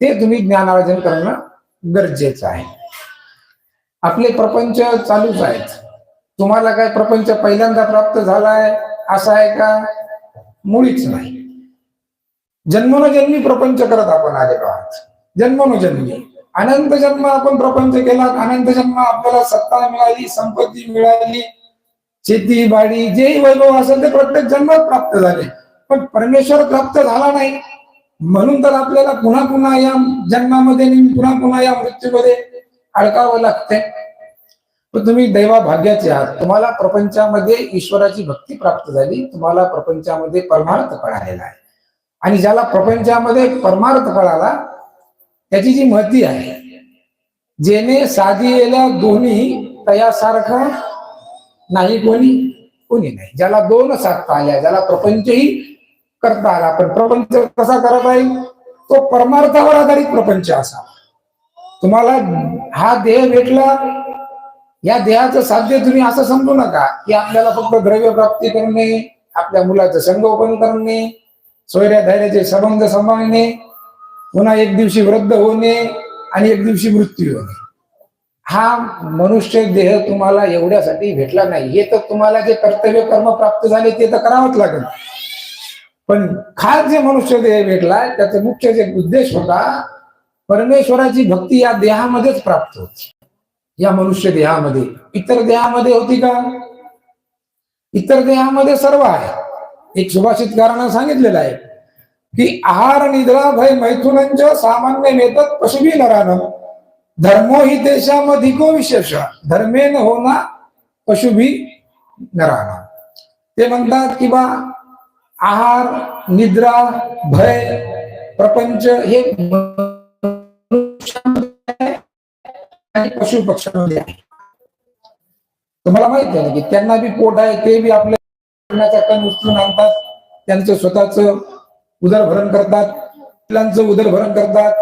ते तुम्ही ज्ञानार्जन करणं गरजेचं आहे. आपले प्रपंच चालूच आहेत. तुम्हाला काय प्रपंच पहिल्यांदा प्राप्त झालाय असा आहे का? मुळीच नाही. जन्मोनजन्मी प्रपंच करत आपण आलेलो आहात. जन्मोनजन्मी. अनंत जन्म आपण प्रपंच केला अनंत जन्म आपल्याला सत्ता मिळाली संपत्ती मिळाली शेती बाडी जेही वैभव असेल ते प्रत्येक जन्मात प्राप्त झाले. पण परमेश्वर प्राप्त झाला नाही. म्हणून तर आपल्याला पुन्हा पुन्हा या जन्मामध्ये आणि पुन्हा पुन्हा या मृत्यूमध्ये अडकावं लागतंय. पण तुम्ही दैवा भाग्याचे आहात. तुम्हाला प्रपंचामध्ये ईश्वराची भक्ती प्राप्त झाली. तुम्हाला प्रपंचामध्ये परमार्थ कळालेला आहे. आणि ज्याला प्रपंचामध्ये परमार्थ कळाला त्याची जी महती आहे जेने साधिलेल्या दोन्ही तयासारखा नाही कोणी कोणी नाही. ज्याला दोन साधता आल्या ज्याला प्रपंचही करता आला पण प्रपंच कसा करता येईल तो परमार्थावर आधारित प्रपंच असा. तुम्हाला हा देह भेटला या देहाचं साध्य तुम्ही असं समजू नका की आपल्याला फक्त द्रव्य प्राप्ती करणे आपल्या मुलाचं संगोपन करणे सोयऱ्या धैर्याचे संबंध सांभाळणे पुन्हा एक दिवशी वृद्ध होणे आणि एक दिवशी मृत्यू होणे. हा मनुष्य देह तुम्हाला एवढ्यासाठी भेटला नाही. हे तर तुम्हाला जे कर्तव्य कर्म प्राप्त झाले ते तर करावंच लागेल. पण खास जे मनुष्य देह भेटला त्याचा मुख्य जे उद्देश होता परमेश्वराची भक्ती या देहामध्येच प्राप्त होती. या मनुष्य देहामध्ये. इतर देहामध्ये होती का? इतर देहामध्ये सर्व आहे. एक सुभाषितकारानं सांगितलेलं आहे की आहार निद्रा भय मैथुनांच्या सामान्य मेतत पशुभी नरानं. धर्मो ही देशामधिको विशेष. धर्मेन होना पशुभी नराना. ते म्हणतात की बा आहार निद्रा भय प्रपंच हे आणि पशु पक्ष्यांमध्ये आहे तुम्हाला माहिती आहे ना की त्यांना बी पोट आहे ते बी आपल्या कण उचलून आणतात त्यांचं स्वतःच उदरभरण करतात पिलांचं उदरभरण करतात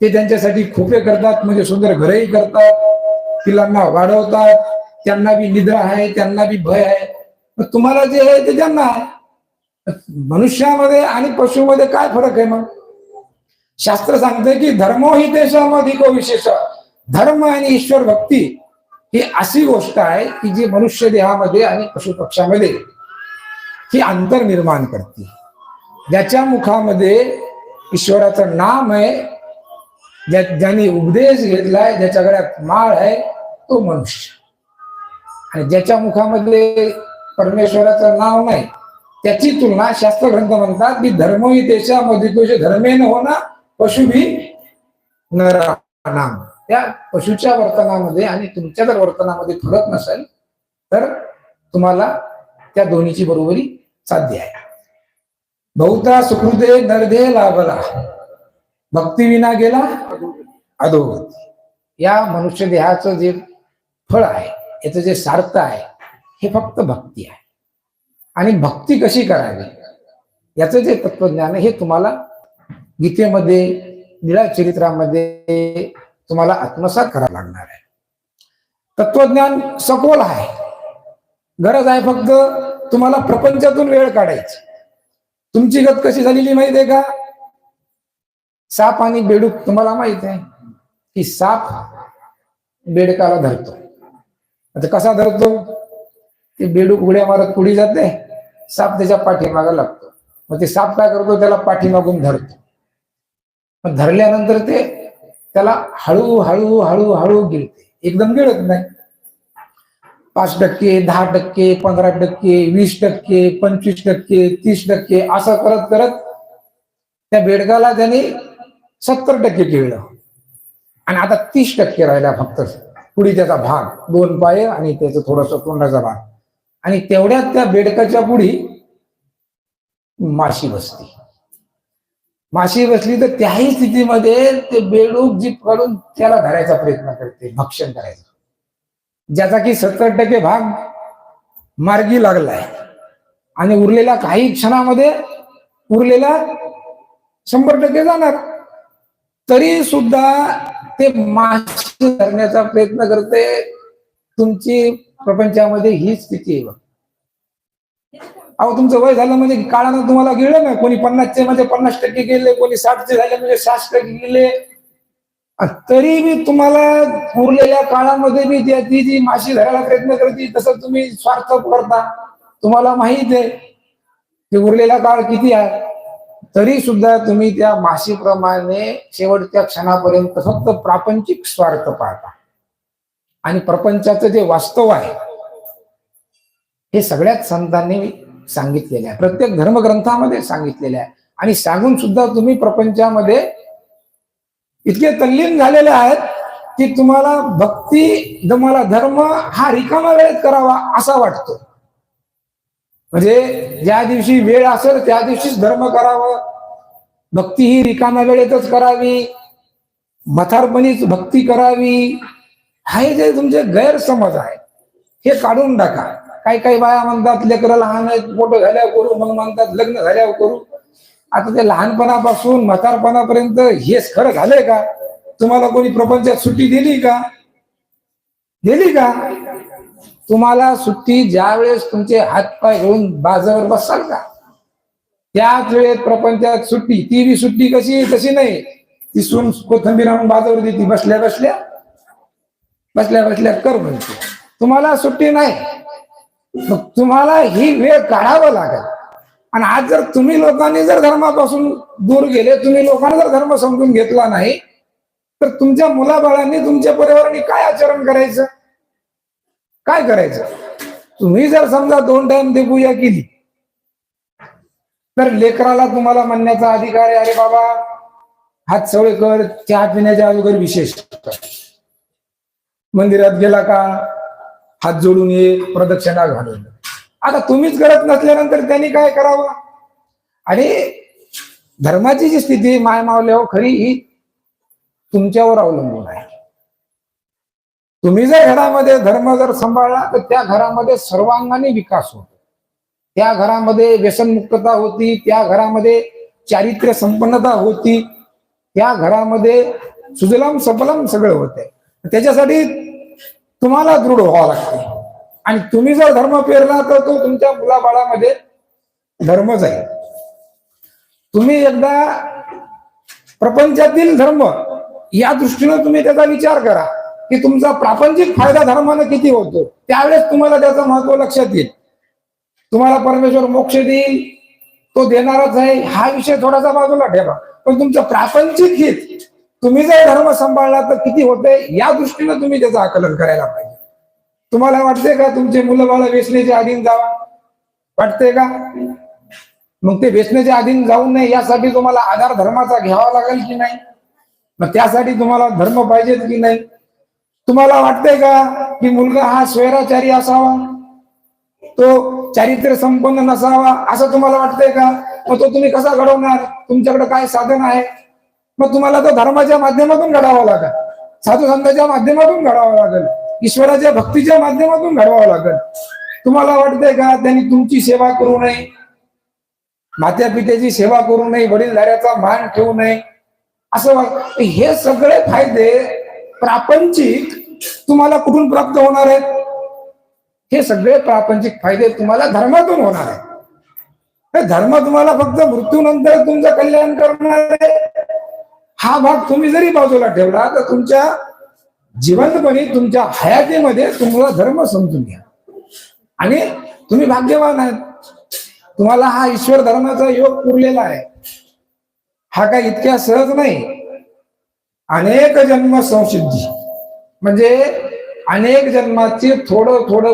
ते त्यांच्यासाठी खोपे करतात म्हणजे सुंदर घरही करतात पिलांना वाढवतात त्यांना बी निद्रा आहे त्यांना बी भय आहे. तुम्हाला जे आहे ते त्यांना आहे. मनुष्यामध्ये आणि पशुमध्ये काय फरक आहे मग? शास्त्र सांगते की धर्मो ही देशामध्ये विशेष. धर्म आणि ईश्वर भक्ती ही अशी गोष्ट आहे की जी मनुष्य देहामध्ये आणि पशुपक्षामध्ये ही अंतर निर्माण करते. ज्याच्या मुखामध्ये ईश्वराचं नाम आहे ज्या ज्यांनी उपदेश घेतलाय ज्याच्या गळ्यात माळ आहे तो मनुष्य. आणि ज्याच्या मुखामध्ये परमेश्वराचं नाव नाही त्याची तुलना शास्त्र ग्रंथ म्हणतात की धर्म ही देशामध्ये तुझे धर्मेन होना पशु भी नाम त्या पशुच्या वर्तनामध्ये आणि तुमच्या जर वर्तनामध्ये फरक नसेल तर तुम्हाला त्या दोन्हीची बरोबरी साध्य आहे. बहुता सुकृते नरदे लाभला. भक्ती विना गेला अधोगती. या मनुष्य देहाचं जे फळ आहे याचं जे सार्थ आहे हे फक्त भक्ती आहे. आणि भक्ती कशी करावी? याचं जे तत्वज्ञान हे तुम्हाला गीतेमध्ये निळा चरित्रामध्ये तुम्हाला आत्मसात करावं लागणार आहे. तत्वज्ञान सखोल आहे. गरज आहे फक्त तुम्हाला प्रपंचातून वेळ काढायची. तुमची गत कशी झालेली माहिती आहे का? साप आणि बेडूक तुम्हाला माहीत आहे की साप बेडकाला धरतो. आता कसा धरतो? ते बेडूक उड्या मारत पुढे जाते. साप त्याच्या पाठीमागा लागतो. मग ते साप काय करतो? त्याला पाठीमागून धरतो. मग धरल्यानंतर ते त्याला हळू हळू हळू हळू गिळते. एकदम गिळत नाही. पाच टक्के दहा टक्के पंधरा टक्के वीस टक्के पंचवीस टक्के तीस टक्के असं करत करत त्या बेडकाला त्याने सत्तर टक्के गिळलं. आणि आता तीस टक्के राहिला फक्त. पुढे त्याचा भाग. दोन पाय आणि त्याचं थोडस तोंडाचा भाग. आणि तेवढ्यात त्या बेडकाच्या पुढी माशी बसली. माशी बसली तर त्याही स्थितीमध्ये ते बेडूक जीप काढून त्याला धरायचा प्रयत्न करते भक्षण करायचं. ज्याचा की सत्तर टक्के भाग मार्गी लागलाय. आणि उरलेल्या काही क्षणामध्ये उरलेला शंभर टक्के जाणार. तरी सुद्धा ते माशी धरण्याचा प्रयत्न करते. तुमची प्रपंचामध्ये ही स्थिती आहे अहो तुमचं वय झालं म्हणजे काळानं तुम्हाला गेलं ना कोणी पन्नासचे म्हणजे पन्नास टक्के गेले कोणी साठचे झाले म्हणजे साठ टक्के गेले. तरी मी तुम्हाला उरलेल्या काळामध्ये मी ती जी माशी धरायला प्रयत्न करते तसं तुम्ही स्वार्थ करता. तुम्हाला माहीत आहे. की उरलेला काळ किती आहे? तरी सुद्धा तुम्ही त्या माशीप्रमाणे शेवटच्या क्षणापर्यंत फक्त प्रापंचिक स्वार्थ पाहता. आणि प्रपंचाचं जे वास्तव आहे हे सगळ्याच संतांनी सांगितलेले आहे. प्रत्येक धर्मग्रंथामध्ये सांगितलेले आहे. आणि सांगून सुद्धा तुम्ही प्रपंचामध्ये इतके तल्लीन झालेले आहेत की तुम्हाला भक्ती तुम्हाला धर्म हा रिकामा वेळेत करावा असा वाटतो. म्हणजे ज्या दिवशी वेळ असेल त्या दिवशीच धर्म करावं. भक्ती ही रिकाम्या वेळेतच करावी. मथारपणीच भक्ती करावी. हे जे तुमचे गैरसमज आहे हे काढून टाका. काही काही बाया म्हणतात लेकरं लहान आहेत मोठं झाल्यावर करू मग म्हणतात लग्न झाल्यावर करू. आता ते लहानपणापासून म्हातारपणापर्यंत हेच खरं झालंय का? तुम्हाला कोणी प्रपंचात सुट्टी दिली का? दिली का? तुम्हाला सुट्टी ज्या वेळेस तुमचे हातपाय घेऊन बाजावर बसाल का? त्याच वेळेत प्रपंचात सुट्टी ती बी सुट्टी कशी तशी नाही. ती सून कोथंबीर आणून बाजावर देते बसल्या बसल्या. बसल्या बसल्या कर म्हणतो. तुम्हाला सुट्टी नाही. मग तुम्हाला ही वेळ काढावं लागेल. आणि आज जर तुम्ही लोकांनी जर धर्मापासून दूर गेले तुम्ही लोकांना जर धर्म समजून घेतला नाही तर तुमच्या मुलाबाळांनी तुमच्या परिवाराने काय आचरण करायचं? काय करायचं? तुम्ही जर समजा दोन टाइम ते पूजा केली तर लेकराला तुम्हाला म्हणण्याचा अधिकार आहे अरे बाबा हात सवय कर चहा पिण्याच्या अगोदर विशेष मंदिरात गेला का हात जोडून ये प्रदक्षिणा घालून. आता तुम्हीच करत नसल्यानंतर त्यांनी काय करावं? आणि धर्माची जी स्थिती माय मावल्यावर हो, खरी ही तुमच्यावर अवलंबून आहे. तुम्ही जर घरामध्ये धर्म जर सांभाळला तर त्या घरामध्ये सर्वांगाने विकास होतो. त्या घरामध्ये व्यसनमुक्तता होती त्या घरामध्ये चारित्र्य संपन्नता होती त्या घरामध्ये सुजलाम सफलम सगळं होतंय. त्याच्यासाठी तुम्हाला दृढ व्हावं लागते. आणि तुम्ही जर धर्म पेरला तर तो तुमच्या मुलाबाळामध्ये धर्म जाईल तुम्ही एकदा प्रपंचातील धर्म या दृष्टीनं तुम्ही त्याचा विचार करा की तुमचा प्रापंचिक फायदा धर्मानं किती होतो त्यावेळेस तुम्हाला त्याचं महत्त्व लक्षात येईल. तुम्हाला परमेश्वर मोक्ष देईल तो देणारच आहे हा विषय थोडासा बाजूला ठेवा. पण तुमचं प्रापंचिक हित तुम्ही जर धर्म सांभाळला तर किती होते या दृष्टीनं तुम्ही त्याचं आकलन करायला पाहिजे. तुम्हाला वाटते का तुमचे मुलं बाळ वेचण्याच्या अधीन जावा? वाटते का? मग ते वेचण्याच्या अधीन जाऊ नये यासाठी तुम्हाला आधार धर्माचा घ्यावा लागेल की नाही? मग त्यासाठी तुम्हाला धर्म पाहिजेत की नाही? तुम्हाला वाटतंय का की मुलगा हा स्वैराचारी असावा? तो चारित्र्य संपन्न नसावा? असं तुम्हाला वाटतंय का? मग तो तुम्ही कसा घडवणार? तुमच्याकडे काय साधन आहे? मग तुम्हाला तो धर्माच्या माध्यमातून घडावा लागेल. साधू संतांच्या माध्यमातून घडावा लागेल. ईश्वराच्या भक्तीच्या माध्यमातून घडवावं लागेल. तुम्हाला वाटतंय का त्यांनी तुमची सेवा करू नये? मात्या पित्याची सेवा करू नये वडीलधाऱ्याचा मान ठेवू नये. असं हे सगळे फायदे प्रापंचिक तुम्हाला कुठून प्राप्त होणार आहेत? हे सगळे प्रापंचिक फायदे तुम्हाला धर्मातून होणार आहेत. धर्म तुम्हाला फक्त मृत्यूनंतर तुमचं कल्याण करणार आहे. हा भाग तुम्ही जरी बाजूला ठेवला तर तुमच्या जिवंतपणे तुमच्या हयातीमध्ये तुम्हाला धर्म समजून घ्या. आणि तुम्ही भाग्यवान आहात. तुम्हाला हा ईश्वर धर्माचा योग पुरलेला आहे. हा काय इतक्या सहज नाही. अनेक जन्म संसिद्धी. म्हणजे अनेक जन्माचे थोडं थोडं